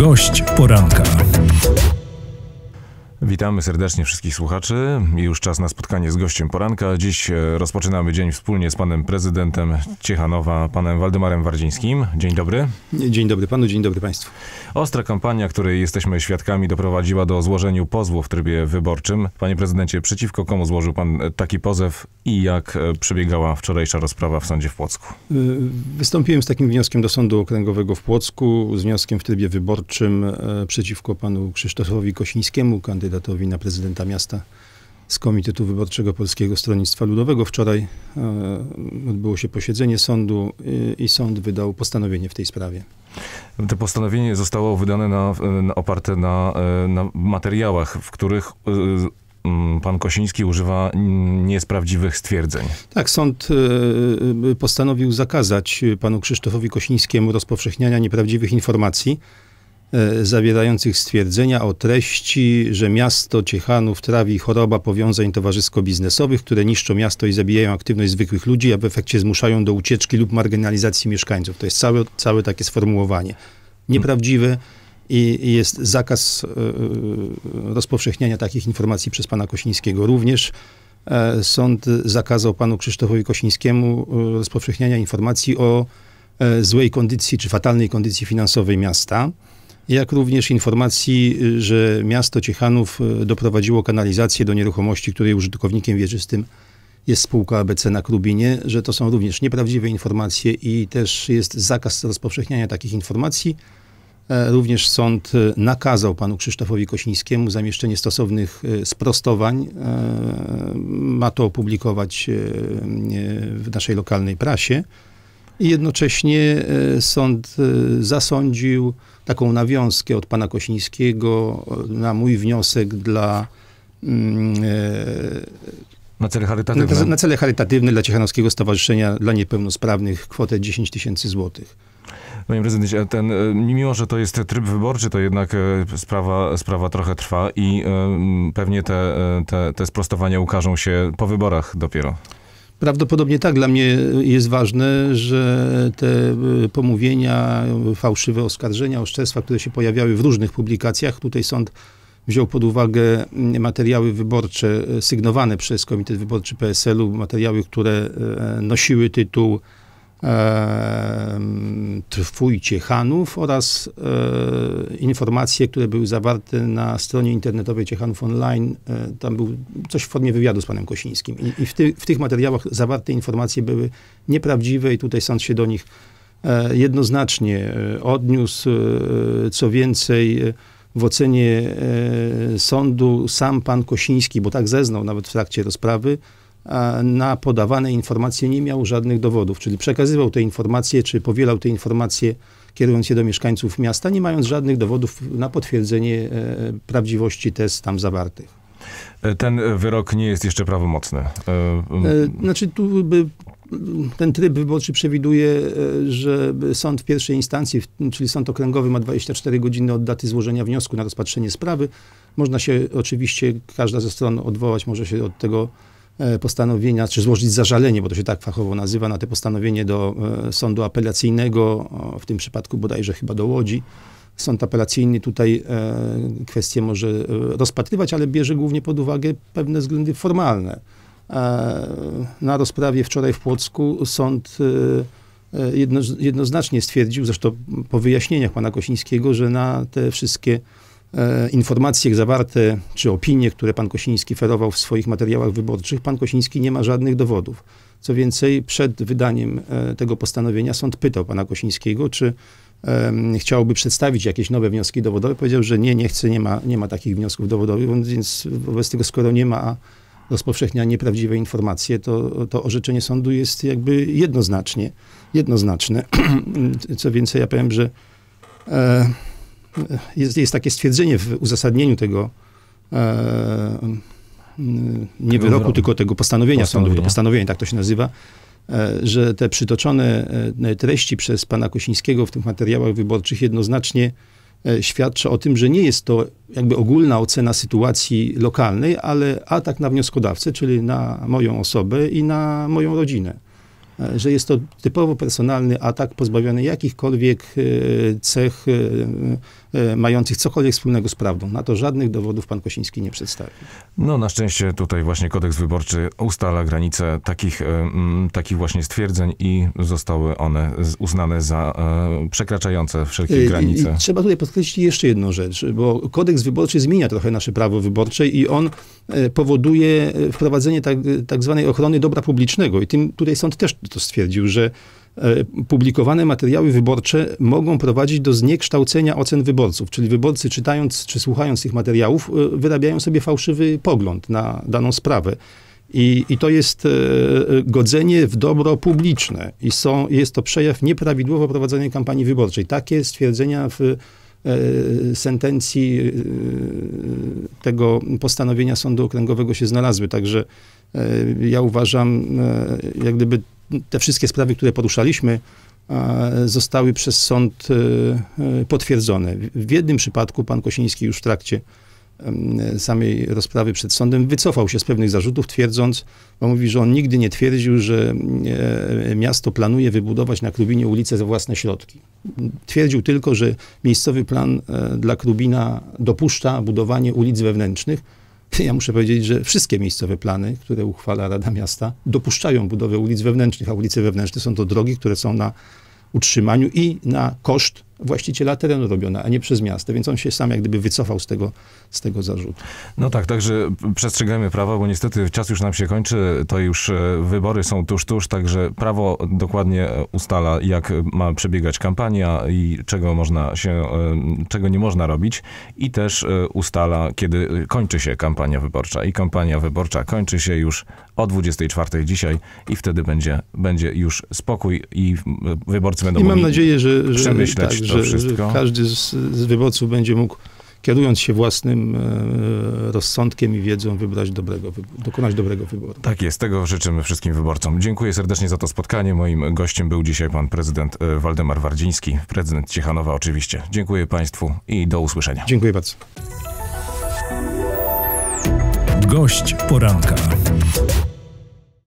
Gość poranka. Witamy serdecznie wszystkich słuchaczy. Już czas na spotkanie z gościem poranka. Dziś e, rozpoczynamy dzień wspólnie z panem prezydentem Ciechanowa, panem Waldemarem Wardzińskim. Dzień dobry. Dzień dobry panu, dzień dobry państwu. Ostra kampania, której jesteśmy świadkami, doprowadziła do złożenia pozwu w trybie wyborczym. Panie prezydencie, przeciwko komu złożył pan taki pozew i jak e, przebiegała wczorajsza rozprawa w sądzie w Płocku? Wystąpiłem z takim wnioskiem do Sądu Okręgowego w Płocku, z wnioskiem w trybie wyborczym e, przeciwko panu Krzysztofowi Kosińskiemu, kandydatowi na prezydenta miasta z Komitetu Wyborczego Polskiego Stronnictwa Ludowego. Wczoraj e, odbyło się posiedzenie sądu y, i sąd wydał postanowienie w tej sprawie. To postanowienie zostało wydane na, na, oparte na, e, na materiałach, w których e, mm, pan Kosiński używa mm, niesprawdziwych stwierdzeń. Tak, sąd e, postanowił zakazać panu Krzysztofowi Kosińskiemu rozpowszechniania nieprawdziwych informacji e, zawierających stwierdzenia o treści, że miasto Ciechanów trawi choroba powiązań towarzysko-biznesowych, które niszczą miasto i zabijają aktywność zwykłych ludzi, a w efekcie zmuszają do ucieczki lub marginalizacji mieszkańców. To jest całe, całe takie sformułowanie. Nieprawdziwe i jest zakaz e, e, rozpowszechniania takich informacji przez pana Kosińskiego. Również e, sąd zakazał panu Krzysztofowi Kosińskiemu e, rozpowszechniania informacji o e, złej kondycji czy fatalnej kondycji finansowej miasta, jak również informacji, y, że miasto Ciechanów y, doprowadziło kanalizację do nieruchomości, której użytkownikiem wieczystym jest spółka ABC na Krubinie, że to są również nieprawdziwe informacje i też jest zakaz rozpowszechniania takich informacji. E, Również sąd e, nakazał panu Krzysztofowi Kosińskiemu zamieszczenie stosownych sprostowań. E, Ma to opublikować w naszej lokalnej prasie. I jednocześnie e, sąd e, zasądził taką nawiązkę od pana Kosińskiego e, na mój wniosek dla mm, Na cele na, charytatywne. na cele charytatywne dla Ciechanowskiego Stowarzyszenia dla Niepełnosprawnych kwotę 10 tysięcy złotych. Panie prezydencie, ten, mimo że to jest tryb wyborczy, to jednak sprawa, sprawa trochę trwa i pewnie te, te, te sprostowania ukażą się po wyborach dopiero. Prawdopodobnie tak. Dla mnie jest ważne, że te y, pomówienia, fałszywe oskarżenia, oszczerstwa, które się pojawiały w różnych publikacjach, tutaj sąd wziął pod uwagę mm, materiały wyborcze y, sygnowane przez Komitet Wyborczy PSL-u, materiały, które e, nosiły tytuł e, mm, Trwujcie Hanów oraz e, informacje, które były zawarte na stronie internetowej Ciechanów Online. E, tam był coś w formie wywiadu z panem Kosińskim. I, i w, ty, w tych materiałach zawarte informacje były nieprawdziwe i tutaj sąd się do nich e, jednoznacznie odniósł. Co więcej, w ocenie sądu sam pan Kosiński, bo tak zeznał nawet w trakcie rozprawy, na podawane informacje nie miał żadnych dowodów, czyli przekazywał te informacje, czy powielał te informacje, kierując je do mieszkańców miasta, nie mając żadnych dowodów na potwierdzenie e, prawdziwości tez tam zawartych. E, Ten wyrok nie jest jeszcze prawomocny. E, Znaczy tu by, ten tryb wyborczy przewiduje, że sąd w pierwszej instancji, czyli sąd okręgowy ma 24 godziny od daty złożenia wniosku na rozpatrzenie sprawy. Można się oczywiście, każda ze stron odwołać może się od tego postanowienia, czy złożyć zażalenie, bo to się tak fachowo nazywa, na te postanowienie do e, sądu apelacyjnego, w tym przypadku bodajże chyba do Łodzi. Sąd apelacyjny tutaj e, kwestię może e, rozpatrywać, ale bierze głównie pod uwagę pewne względy formalne. E, Na rozprawie wczoraj w Płocku sąd e, e, jedno, jednoznacznie stwierdził, zresztą po wyjaśnieniach pana Kosińskiego, że na te wszystkie e, informacje zawarte, czy opinie, które pan Kosiński ferował w swoich materiałach wyborczych, pan Kosiński nie ma żadnych dowodów. Co więcej, przed wydaniem e, tego postanowienia sąd pytał pana Kosińskiego, czy chciałby przedstawić jakieś nowe wnioski dowodowe. Powiedział, że nie, nie chce, nie ma, nie ma takich wniosków dowodowych, więc wobec tego, skoro nie ma, a rozpowszechnia nieprawdziwe informacje, to, to orzeczenie sądu jest jakby jednoznacznie, jednoznaczne. Co więcej, ja powiem, że e, jest, jest takie stwierdzenie w uzasadnieniu tego e, nie wyroku, tylko tego postanowienia sądu, Postanowienia. to postanowienie, tak to się nazywa, e, że te przytoczone e, treści przez pana Kosińskiego w tych materiałach wyborczych jednoznacznie e, świadczy o tym, że nie jest to jakby ogólna ocena sytuacji lokalnej, ale atak na wnioskodawcę, czyli na moją osobę i na moją rodzinę. E, że jest to typowo personalny atak pozbawiony jakichkolwiek e, cech e, mających cokolwiek wspólnego z prawdą. Na to żadnych dowodów pan Kosiński nie przedstawił. No na szczęście tutaj właśnie kodeks wyborczy ustala granice takich, takich właśnie stwierdzeń i zostały one uznane za przekraczające wszelkie granice. I trzeba tutaj podkreślić jeszcze jedną rzecz, bo kodeks wyborczy zmienia trochę nasze prawo wyborcze i on powoduje wprowadzenie tak, tak zwanej ochrony dobra publicznego i tym tutaj sąd też to stwierdził, że e, publikowane materiały wyborcze mogą prowadzić do zniekształcenia ocen wyborców, czyli wyborcy czytając czy słuchając tych materiałów e, wyrabiają sobie fałszywy pogląd na daną sprawę. I, I, to jest e, godzenie w dobro publiczne i są, jest to przejaw nieprawidłowo prowadzonej kampanii wyborczej. Takie stwierdzenia w sentencji tego postanowienia Sądu Okręgowego się znalazły. Także ja uważam, jak gdyby te wszystkie sprawy, które poruszaliśmy, zostały przez sąd e, e, potwierdzone. W jednym przypadku pan Kosiński już w trakcie samej rozprawy przed sądem wycofał się z pewnych zarzutów, twierdząc, bo mówi, że on nigdy nie twierdził, że e, miasto planuje wybudować na Krubinie ulicę za własne środki. Twierdził tylko, że miejscowy plan dla Krubina dopuszcza budowanie ulic wewnętrznych, ja muszę powiedzieć, że wszystkie miejscowe plany, które uchwala Rada Miasta, dopuszczają budowę ulic wewnętrznych, a ulice wewnętrzne są to drogi, które są na utrzymaniu i na koszt właściciela terenu robione, a nie przez miasto, więc on się sam jak gdyby wycofał z tego, z tego zarzutu. No tak, także przestrzegajmy prawa, bo niestety czas już nam się kończy, to już e, wybory są tuż, tuż, także prawo dokładnie ustala, jak ma przebiegać kampania i czego można się, e, czego nie można robić i też e, ustala, kiedy kończy się kampania wyborcza i kampania wyborcza kończy się już o 24 dzisiaj i wtedy będzie, będzie już spokój i wyborcy będą I mam nadzieję, że, że, przemyśleć tak, że, że, każdy z, z wyborców będzie mógł kierując się własnym e, rozsądkiem i wiedzą, wybrać dobrego, dokonać dobrego wyboru. Tak jest, tego życzymy wszystkim wyborcom. Dziękuję serdecznie za to spotkanie. Moim gościem był dzisiaj pan prezydent e, Waldemar Wardziński, prezydent Ciechanowa oczywiście. Dziękuję państwu i do usłyszenia. Dziękuję bardzo. Gość poranka.